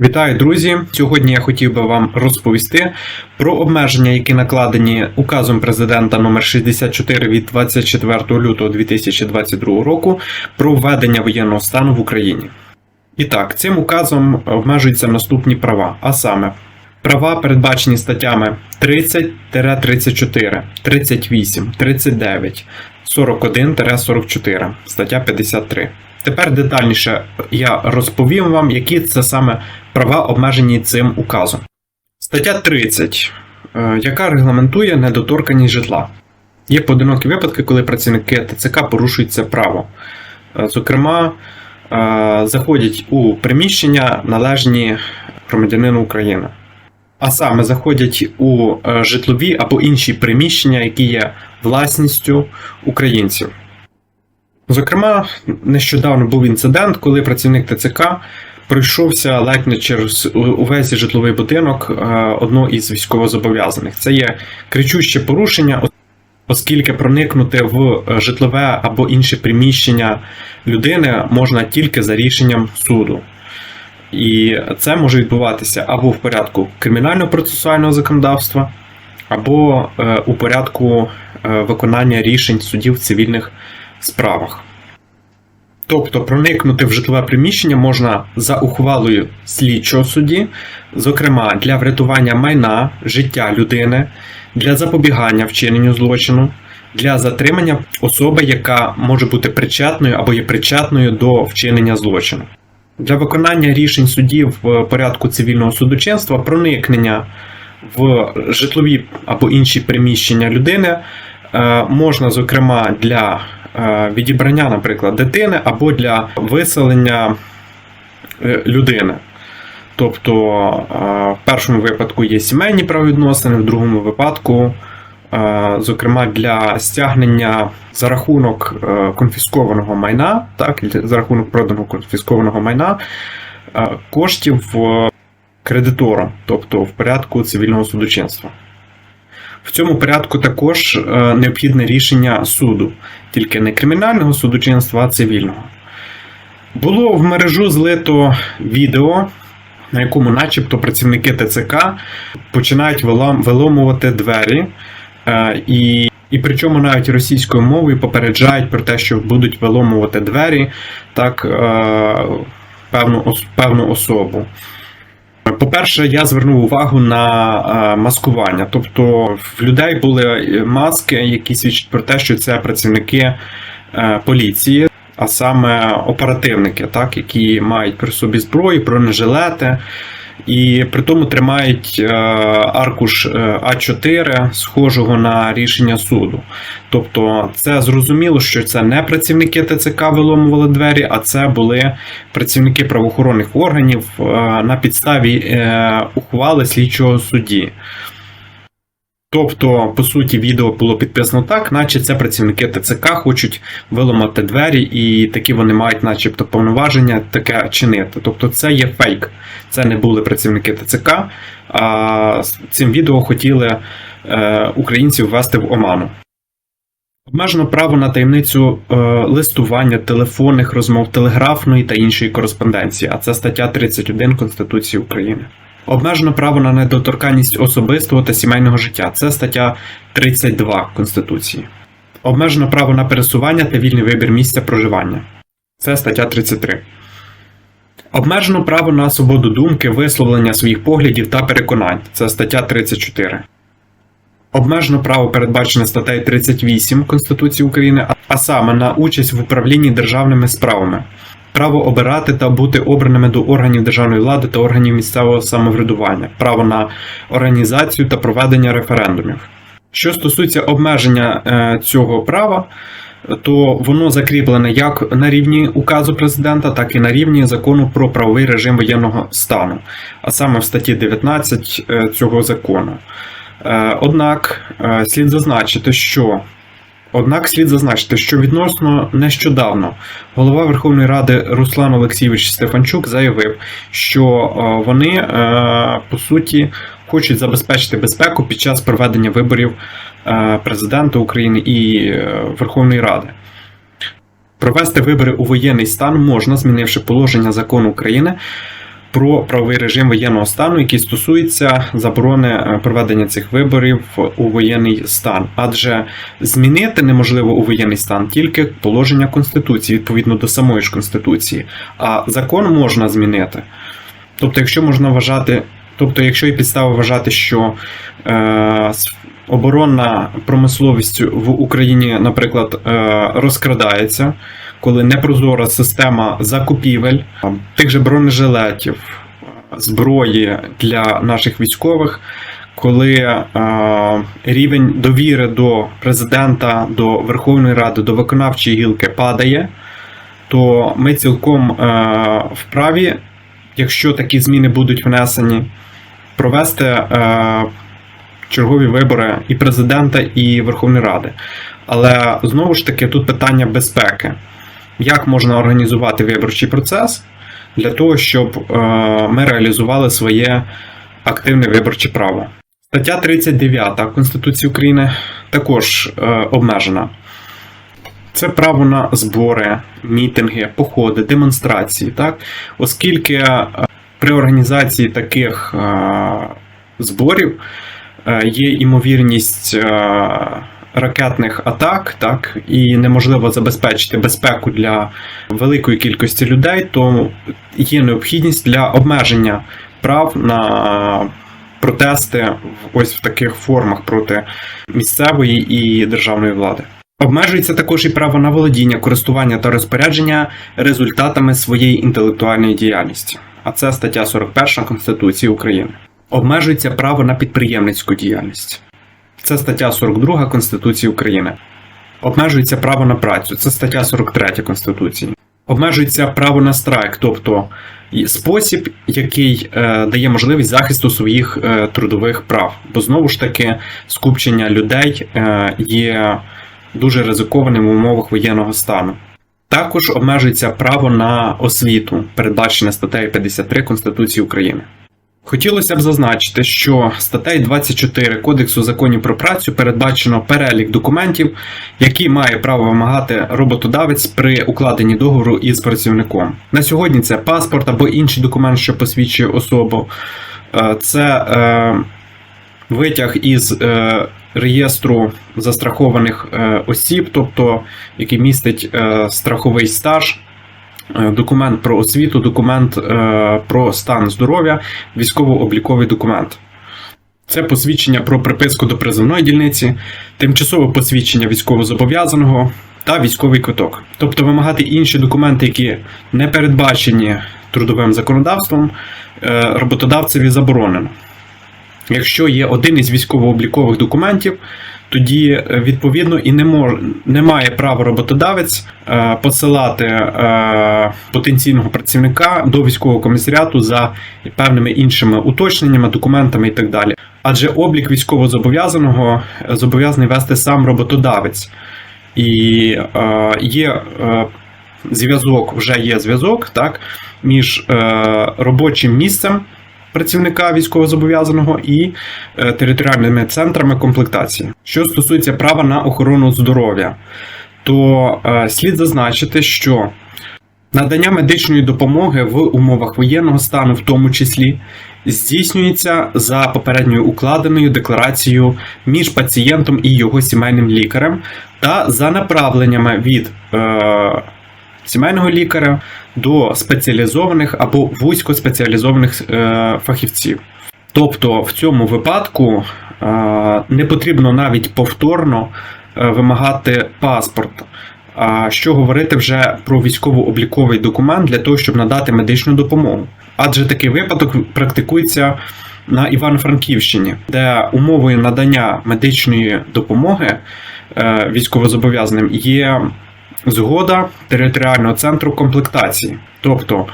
Вітаю, друзі! Сьогодні я хотів би вам розповісти про обмеження, які накладені указом президента номер 64 від 24 лютого 2022 року про введення воєнного стану в Україні. І так, цим указом обмежуються наступні права, а саме права, передбачені статтями 30-34, 38, 39, 41-44, стаття 53. Тепер детальніше я розповім вам, які це саме права обмежені цим указом. Стаття 30, е, яка регламентує недоторканість житла. Є поодинокі випадки, коли працівники ТЦК порушують це право. Е, Зокрема, е, заходять у приміщення належні громадянину України. А саме заходять у житлові або інші приміщення, які є власністю українців. Зокрема, нещодавно був інцидент, коли працівник ТЦК пройшовся ледь не через увесь житловий будинок е, одного із військовозобов'язаних. Це є кричуще порушення, оскільки проникнути в е, житлове або інше приміщення людини можна тільки за рішенням суду. І це може відбуватися або в порядку кримінального процесуального законодавства, або е, у порядку виконання рішень судів в цивільних справах. Тобто проникнути в житлове приміщення можна за ухвалою слідчого судді, зокрема для врятування майна, життя людини, для запобігання вчиненню злочину, для затримання особи, яка може бути причетною або є причетною до вчинення злочину. Для виконання рішень судів в порядку цивільного судочинства проникнення в житлові або інші приміщення людини е, можна, зокрема, для відібрання, наприклад, дитини або для виселення е, людини. Тобто, е, в першому випадку є сімейні правовідносини, в другому випадку, е, зокрема, для стягнення за рахунок е, конфіскованого майна, так, за рахунок проданого конфіскованого майна е, коштів е, кредитором, тобто в порядку цивільного судочинства. В цьому порядку також е, необхідне рішення суду, тільки не кримінального судочинства, а цивільного. Було в мережу злито відео, на якому, начебто, працівники ТЦК починають виломувати двері, е, і, і причому навіть російською мовою попереджають про те, що будуть виломувати двері так, е, певну, певну особу. По-перше, я звернув увагу на е, маскування. Тобто в людей були маски, які свідчать про те, що це працівники е, поліції, а саме оперативники, так, які мають при собі зброю, бронежилети. І при тому тримають е, аркуш е, А4, схожого на рішення суду. Тобто, це зрозуміло, що це не працівники ТЦК виломували двері, а це були працівники правоохоронних органів е, на підставі ухвали слідчого судді. Тобто, по суті, відео було підписано так, наче це працівники ТЦК хочуть виламати двері, і такі вони мають, начебто, повноваження таке чинити. Тобто, це є фейк. Це не були працівники ТЦК, а цим відео хотіли е, українців ввести в оману. Обмежено право на таємницю е, листування, телефонних розмов, телеграфної та іншої кореспонденції, а це стаття 31 Конституції України. Обмежено право на недоторканність особистого та сімейного життя. Це стаття 32 Конституції. Обмежено право на пересування та вільний вибір місця проживання. Це стаття 33. Обмежено право на свободу думки, висловлення своїх поглядів та переконань. Це стаття 34. Обмежено право передбачене статтею 38 Конституції України, а- саме на участь в управлінні державними справами, право обирати та бути обраними до органів державної влади та органів місцевого самоврядування, право на організацію та проведення референдумів. Що стосується обмеження е, цього права, то воно закріплене як на рівні указу президента, так і на рівні закону про правовий режим воєнного стану, а саме в статті 19 е, цього закону. Е, Однак слід зазначити, що однак слід зазначити, що відносно нещодавно голова Верховної Ради Руслан Олексійович Стефанчук заявив, що е, вони е, по суті хочуть забезпечити безпеку під час проведення виборів е, президента України і Верховної Ради. Провести вибори у воєнний стан можна, змінивши положення закону України про правовий режим воєнного стану, який стосується заборони е, проведення цих виборів у воєнний стан. Адже змінити неможливо у воєнний стан тільки положення Конституції, відповідно до самої ж Конституції. А закон можна змінити. Тобто, якщо можна вважати, тобто, якщо є підстава вважати, що е, оборонна промисловість в Україні, наприклад, е, розкрадається, коли непрозора система закупівель тих же бронежилетів, зброї для наших військових, коли е, рівень довіри до президента, до Верховної Ради, до виконавчої гілки падає, то ми цілком е, вправі, якщо такі зміни будуть внесені, провести е, чергові вибори і президента, і Верховної Ради. Але знову ж таки тут питання безпеки. Як можна організувати виборчий процес для того, щоб е, ми реалізували своє активне виборче право? Стаття 39 Конституції України також е, обмежена. Це право на збори, мітинги, походи, демонстрації, так? Оскільки е, при організації таких зборів є ймовірність ракетних атак, так, і неможливо забезпечити безпеку для великої кількості людей, то є необхідність для обмеження прав на протести ось в таких формах проти місцевої і державної влади. Обмежується також і право на володіння, користування та розпорядження результатами своєї інтелектуальної діяльності, а це стаття 41 Конституції України. Обмежується право на підприємницьку діяльність. Це стаття 42 Конституції України. Обмежується право на працю. Це стаття 43 Конституції. Обмежується право на страйк, тобто спосіб, який е, дає можливість захисту своїх е, трудових прав. Бо знову ж таки скупчення людей е, є дуже ризикованим в умовах воєнного стану. Також обмежується право на освіту, передбачене статтею 53 Конституції України. Хотілося б зазначити, що статтею 24 Кодексу законів про працю передбачено перелік документів, які має право вимагати роботодавець при укладенні договору із працівником. На сьогодні це паспорт або інший документ, що посвідчує особу. Е, Це е, витяг із е, реєстру застрахованих е, осіб, тобто який містить е, страховий стаж. Е, Документ про освіту, документ е, про стан здоров'я, військово-обліковий документ. Це посвідчення про приписку до призовної дільниці, тимчасове посвідчення військовозобов'язаного та військовий квиток. Тобто вимагати інші документи, які не передбачені трудовим законодавством, е, роботодавцеві заборонено. Якщо є один із військово-облікових документів, тоді е, відповідно і не мож, не права роботодавець е, посилати е, потенційного працівника до військового комісаріату за певними іншими уточненнями, документами і так далі. Адже облік військовозобов'язаного зобов'язаний вести сам роботодавець. І є зв'язок, вже є зв'язок так, між робочим місцем працівника військовозобов'язаного і е, територіальними центрами комплектації. Що стосується права на охорону здоров'я, то е, слід зазначити, що надання медичної допомоги в умовах воєнного стану, в тому числі, здійснюється за попередньою укладеною декларацією між пацієнтом і його сімейним лікарем та за направленнями від е, сімейного лікаря до спеціалізованих або вузькоспеціалізованих е, фахівців. Тобто в цьому випадку е, не потрібно навіть повторно е, вимагати паспорт. Що говорити вже про військово-обліковий документ для того, щоб надати медичну допомогу? Адже такий випадок практикується на Івано-Франківщині, де умовою надання медичної допомоги військовозобов'язаним є згода територіального центру комплектації. Тобто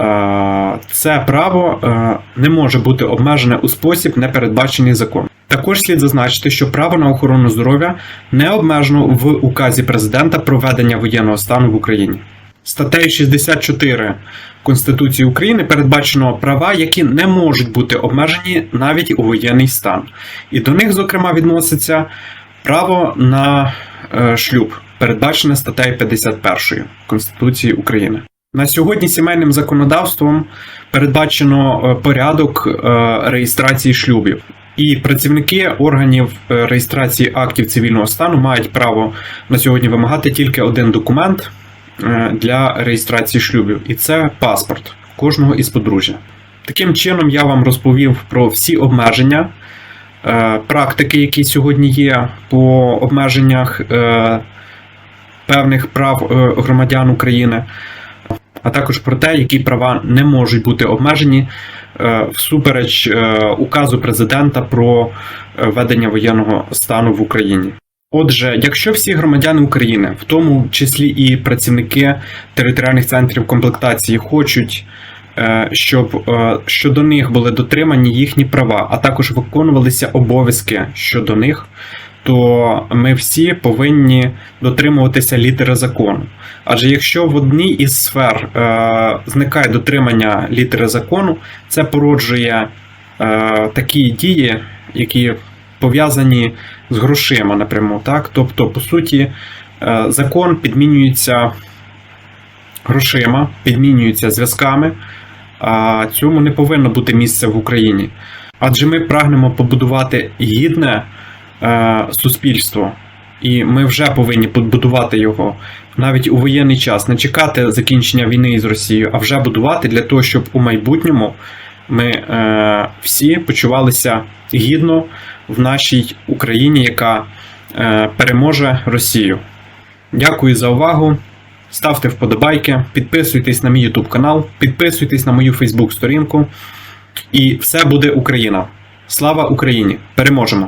е, це право е, не може бути обмежене у спосіб, не передбачений законом. Також слід зазначити, що право на охорону здоров'я не обмежено в указі президента про введення воєнного стану в Україні. Статтею 64 Конституції України передбачено права, які не можуть бути обмежені навіть у воєнний стан. І до них, зокрема, відноситься право на е, шлюб, передбачене статтею 51 Конституції України. На сьогодні сімейним законодавством передбачено е, порядок е, реєстрації шлюбів. І працівники органів е, реєстрації актів цивільного стану мають право на сьогодні вимагати тільки один документ для реєстрації шлюбів, і це паспорт кожного із подружжя. Таким чином, я вам розповів про всі обмеження, практики, які сьогодні є по обмеженнях певних прав е, громадян України, а також про те, які права не можуть бути обмежені е, всупереч е, указу президента про введення воєнного стану в Україні. Отже, якщо всі громадяни України, в тому числі і працівники територіальних центрів комплектації, хочуть, щоб щодо них були дотримані їхні права, а також виконувалися обов'язки щодо них, то ми всі повинні дотримуватися літери закону. Адже якщо в одній із сфер е, зникає дотримання літери закону, це породжує е, такі дії, які пов'язані з грошима напряму. Так? Тобто, по суті, е, закон підмінюється грошима, підмінюється зв'язками, а цьому не повинно бути місце в Україні. Адже ми прагнемо побудувати гідне суспільство, і ми вже повинні побудувати його навіть у воєнний час, не чекати закінчення війни із Росією, а вже будувати для того, щоб у майбутньому ми е, всі почувалися гідно в нашій Україні, яка е, переможе Росію. Дякую за увагу. Ставте вподобайки, підписуйтесь на мій YouTube канал, підписуйтесь на мою Facebook сторінку. І все буде Україна. Слава Україні! Переможемо!